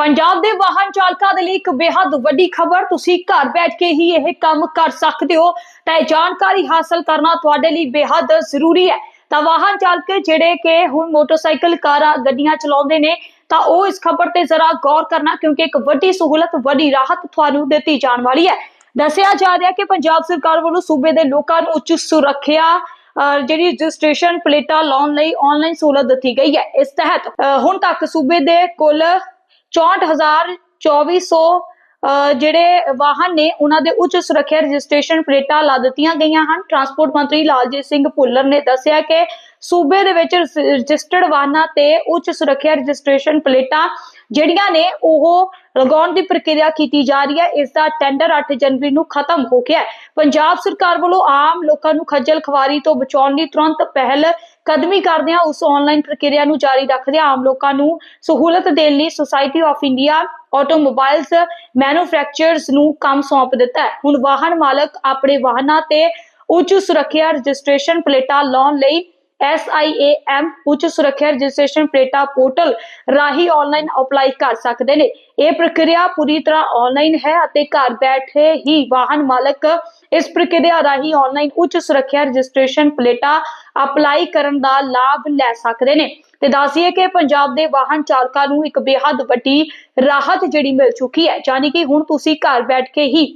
ਪੰਜਾਬ ਦੇ ਵਾਹਨ ਚਾਲਕਾਂ ਦੇ ਲਈ ਇੱਕ ਬੇਹੱਦ ਵੱਡੀ ਖਬਰ, ਤੁਸੀਂ ਘਰ ਬੈਠ ਕੇ ਹੀ ਇਹ ਕੰਮ ਕਰ ਸਕਦੇ ਹੋ। ਤਾਂ ਇਹ ਜਾਣਕਾਰੀ ਹਾਸਲ ਕਰਨਾ ਤੁਹਾਡੇ ਲਈ ਬੇहद ਜ਼ਰੂਰੀ ਹੈ। ਤਾਂ ਵਾਹਨ ਚਾਲਕ ਜਿਹੜੇ ਕਿ ਹੁਣ ਮੋਟਰਸਾਈਕਲ ਕਾਰਾਂ, ਗੱਡੀਆਂ ਚਲਾਉਂਦੇ ਨੇ, ਤਾਂ ਉਹ ਇਸ ਖਬਰ ਤੇ ਜ਼ਰਾ ਗੌਰ ਕਰਨਾ ਕਿਉਂਕਿ ਇੱਕ ਵੱਡੀ ਸਹੂਲਤ, ਵੱਡੀ ਰਾਹਤ ਤੁਹਾਨੂੰ ਦਿੱਤੀ ਜਾਣ ਵਾਲੀ ਹੈ। ਦੱਸਿਆ ਜਾ ਰਿਹਾ ਕਿ ਪੰਜਾਬ ਸਰਕਾਰ ਵੱਲੋਂ ਸੂਬੇ ਦੇ ਲੋਕਾਂ ਨੂੰ ਉੱਚ ਸੁਰੱਖਿਆ ਜਿਹੜੀ ਰਜਿਸਟ੍ਰੇਸ਼ਨ ਪਲੇਟਾਂ ਲਾਉਣ ਲਈ ਆਨਲਾਈਨ ਸਹੂਲਤ ਦਿੱਤੀ ਗਈ ਹੈ। ਇਸ ਤਹਿਤ ਹੁਣ ਤੱਕ ਸੂਬੇ ਦੇ ਕੁੱਲ 64200 ਅਹ ਜਿਹੜੇ ਵਾਹਨ ਨੇ, ਉਹਨਾਂ ਦੇ ਉੱਚ ਸੁਰੱਖਿਆ ਰਜਿਸਟ੍ਰੇਸ਼ਨ ਪਲੇਟਾਂ ਲਾ ਦਿੱਤੀਆਂ ਗਈਆਂ ਹਨ। ਟਰਾਂਸਪੋਰਟ ਮੰਤਰੀ ਲਾਲਜੀਤ ਸਿੰਘ ਭੁੱਲਰ ਨੇ ਦੱਸਿਆ ਕਿ ਸੂਬੇ ਦੇ ਵਿੱਚ ਰਜਿਸਟਰਡ ਵਾਹਨਾਂ ਤੇ ਉੱਚ ਸੁਰੱਖਿਆ ਰਜਿਸਟ੍ਰੇਸ਼ਨ ਪਲੇਟਾਂ ਜਿਹੜੀਆਂ ਨੇ ਉਹ ਲਗਾਉਣ ਦੀ ਪ੍ਰਕਿਰਿਆ ਕੀਤੀ ਜਾ ਰਹੀ ਹੈ, ਇਸ ਦਾ ਟੈਂਡਰ 8 ਜਨਵਰੀ ਨੂੰ ਖਤਮ ਹੋ ਗਿਆ ਹੈ। ਪੰਜਾਬ ਸਰਕਾਰ ਵੱਲੋਂ ਆਮ ਲੋਕਾਂ ਨੂੰ ਖੱਜਲ ਖਵਾਰੀ ਤੋਂ ਬਚਾਉਣ ਲਈ ਤੁਰੰਤ ਪਹਿਲ ਕਦਮੀ ਕਰਦਿਆਂ ਉਸ ਆਨਲਾਈਨ ਪ੍ਰਕਿਰਿਆ ਨੂੰ ਜਾਰੀ ਰੱਖਦਿਆਂ ਆਮ ਲੋਕਾਂ ਨੂੰ ਸਹੂਲਤ ਦੇਣ ਲਈ society of India automobiles manufacturers ਨੂੰ ਕੰਮ ਸੌਂਪ ਦਿੱਤਾ ਹੈ। ਹੁਣ ਵਾਹਨ ਮਾਲਕ ਆਪਣੇ ਵਾਹਨਾਂ ਤੇ ਉੱਚ ਸੁਰੱਖਿਆ ਰਜਿਸਟ੍ਰੇਸ਼ਨ ਪਲੇਟਾਂ ਲਾਉਣ ਲਈ SIAM ਉੱਚ ਸੁਰੱਖਿਆ ਰਜਿਸਟ੍ਰੇਸ਼ਨ ਪਲੇਟਾਂ ਪੋਰਟਲ ਰਾਹੀਂ ਆਨਲਾਈਨ ਅਪਲਾਈ ਕਰ ਸਕਦੇ ਨੇ। ਇਹ ਪ੍ਰਕਿਰਿਆ ਪੂਰੀ ਤਰ੍ਹਾਂ ਆਨਲਾਈਨ ਹੈ ਅਤੇ ਘਰ ਬੈਠੇ ਹੀ ਵਾਹਨ ਮਾਲਕ ਇਸ ਪ੍ਰਕਿਰਿਆ ਰਾਹੀਂ ਆਨਲਾਈਨ ਉੱਚ ਸੁਰੱਖਿਆ ਰਜਿਸਟ੍ਰੇਸ਼ਨ ਪਲੇਟਾਂ ਅਪਲਾਈ ਕਰਨ ਦਾ ਲਾਭ ਲੈ ਸਕਦੇ ਨੇ। ਤੇ ਦੱਸੀਏ ਕਿ ਪੰਜਾਬ ਦੇ ਵਾਹਨ ਚਾਲਕਾਂ ਨੂੰ ਇੱਕ ਬੇਹੱਦ ਵੱਡੀ ਰਾਹਤ ਜਿਹੜੀ ਮਿਲ ਚੁੱਕੀ ਹੈ। ਯਾਨੀ ਕਿ ਹੁਣ ਤੁਸੀਂ ਘਰ ਬੈਠ ਕੇ ਹੀ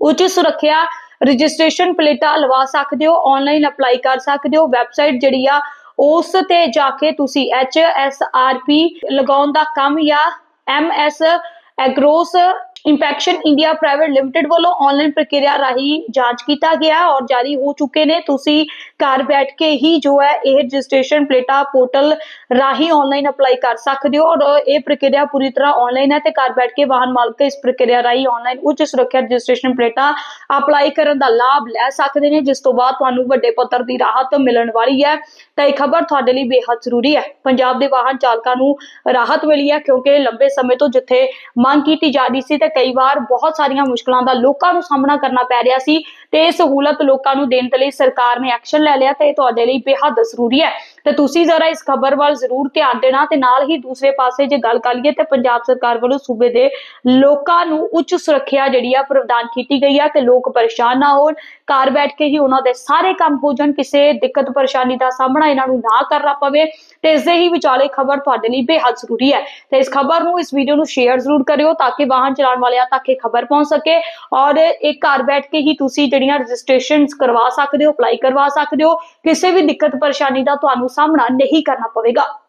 ਉੱਚ ਸੁਰੱਖਿਆ ਰਜਿਸਟ੍ਰੇਸ਼ਨ ਪਲੇਟਾਂ ਲਵਾ ਸਕਦੇ ਹੋ ਆਨਲਾਈਨ ਅਪਲਾਈ ਕਰ ਸਕਦੇ ਹੋ ਵੈਬਸਾਈਟ ਜਿਹੜੀ ਆ, ਉਸ ਤੇ ਜਾ ਕੇ ਤੁਸੀਂ ਐਚ ਐਸ ਆਰ ਪੀ ਲਗਾਉਣ ਦਾ ਕੰਮ ਜਾਂ S Agros inspection India private limited ਵੱਲੋਂ ਆਨਲਾਈਨ ਪ੍ਰਕਿਰਿਆ ਰਾਹੀਂ ਜਾਂਚ ਕੀਤਾ ਗਿਆ ਔਰ ਜਾਰੀ ਹੋ ਚੁੱਕੇ ਨੇ। ਤੁਸੀਂ ਘਰ ਬੈਠ ਕੇ ਹੀ ਜੋ ਹੈ ਇਹ ਰਜਿਸਟ੍ਰੇਸ਼ਨ ਪਲੇਟਾਂ ਪੋਰਟਲ ਰਾਹੀਂ ਆਨਲਾਈਨ ਅਪਲਾਈ ਕਰ ਸਕਦੇ ਹੋ ਔਰ ਇਹ ਪ੍ਰਕਿਰਿਆ ਪੂਰੀ ਤਰ੍ਹਾਂ ਆਨਲਾਈਨ ਹੈ ਤੇ ਘਰ ਬੈਠ ਕੇ ਵਾਹਨ ਮਾਲਕ ਇਸ ਪ੍ਰਕਿਰਿਆ ਰਾਹੀਂ ਆਨਲਾਈਨ ਉੱਚ ਸੁਰੱਖਿਆ ਰਜਿਸਟ੍ਰੇਸ਼ਨ ਪਲੇਟਾਂ ਅਪਲਾਈ ਕਰਨ ਦਾ ਲਾਭ ਲੈ ਸਕਦੇ ਨੇ, ਜਿਸ ਤੋਂ ਬਾਅਦ ਤੁਹਾਨੂੰ ਵੱਡੇ ਪੱਧਰ ਦੀ ਰਾਹਤ ਮਿਲਣ ਵਾਲੀ ਹੈ। ਤਾਂ ਇਹ ਖਬਰ ਤੁਹਾਡੇ ਲਈ ਬੇਹੱਦ ਜ਼ਰੂਰੀ ਹੈ। ਪੰਜਾਬ ਦੇ ਵਾਹਨ ਚਾਲਕਾਂ ਨੂੰ ਰਾਹਤ ਮਿਲੀ ਹੈ ਕਿਉਂਕਿ ਲੰਬੇ ਸਮੇਂ ਤੋਂ ਜਿੱਥੇ ਮੰਗ ਕੀਤੀ ਜਾ ਰਹੀ ਸੀ ਤੇ ਕਈ ਵਾਰ ਬਹੁਤ ਸਾਰੀਆਂ ਮੁਸ਼ਕਲਾਂ ਦਾ ਲੋਕਾਂ ਨੂੰ ਸਾਹਮਣਾ ਕਰਨਾ ਪੈ ਰਿਹਾ ਸੀ ਤੇ ਇਹ ਸਹੂਲਤ ਲੋਕਾਂ ਨੂੰ ਦੇਣ ਦੇ ਲਈ ਸਰਕਾਰ ਨੇ ਐਕਸ਼ਨ ਲੈ ਲਿਆ ਤੇ ਇਹ ਤੁਹਾਡੇ ਲਈ ਬੇਹੱਦ ਜ਼ਰੂਰੀ ਹੈ। ਤਾਂ ਤੁਸੀਂ ਜ਼ਰਾ ਇਸ ਖਬਰ ਵੱਲ ਜ਼ਰੂਰ ਧਿਆਨ ਦੇਣਾ ਤੇ ਨਾਲ ਹੀ ਦੂਸਰੇ ਪਾਸੇ ਜੇ ਗੱਲ ਕਰ ਲਈਏ ਤੇ ਪੰਜਾਬ ਸਰਕਾਰ ਵੱਲੋਂ ਸੂਬੇ ਦੇ ਲੋਕਾਂ ਨੂੰ ਉੱਚ ਸੁਰੱਖਿਆ ਜਿਹੜੀ ਆ ਪ੍ਰਦਾਨ ਕੀਤੀ ਗਈ ਆ ਕਿ ਲੋਕ ਪਰੇਸ਼ਾਨ ਨਾ ਹੋਣ, ਘਰ ਬੈਠ ਕੇ ਹੀ ਉਹਨਾਂ ਦੇ ਸਾਰੇ ਕੰਮ ਹੋ ਜਾਣ, ਕਿਸੇ ਦਿੱਕਤ ਪਰੇਸ਼ਾਨੀ ਦਾ ਸਾਹਮਣਾ ਇਹਨਾਂ ਨੂੰ ਨਾ ਕਰਨਾ ਪਵੇ ਤੇ ਇਸ ਦੇ ਹੀ ਵਿਚਾਲੇ ਖਬਰ ਤੁਹਾਡੇ ਲਈ ਬੇਹੱਦ ਜ਼ਰੂਰੀ ਹੈ। ਤੇ ਇਸ ਖਬਰ ਨੂੰ, ਇਸ ਵੀਡੀਓ ਨੂੰ ਸ਼ੇਅਰ ਜ਼ਰੂਰ ਕਰਿਓ ਤਾਂ ਕਿ ਵਾਹਨ ਚਲਾਉਣ ਵਾਲਿਆਂ ਤੱਕ ਇਹ ਖਬਰ ਪਹੁੰਚ ਸਕੇ ਔਰ ਇਹ ਘਰ ਬੈਠ ਕੇ ਹੀ ਤੁਸੀਂ ਜਿਹੜੀਆਂ ਰਜਿਸਟ੍ਰੇਸ਼ਨਸ ਕਰਵਾ ਸਕਦੇ ਹੋ ਅਪਲਾਈ ਕਰਵਾ ਸਕਦੇ ਹੋ, ਕਿਸੇ ਵੀ ਦਿੱਕਤ ਪਰੇਸ਼ਾਨੀ ਦਾ ਤੁਹਾਨੂੰ ਸਾਹਮਣਾ ਨਹੀਂ ਕਰਨਾ ਪਵੇਗਾ।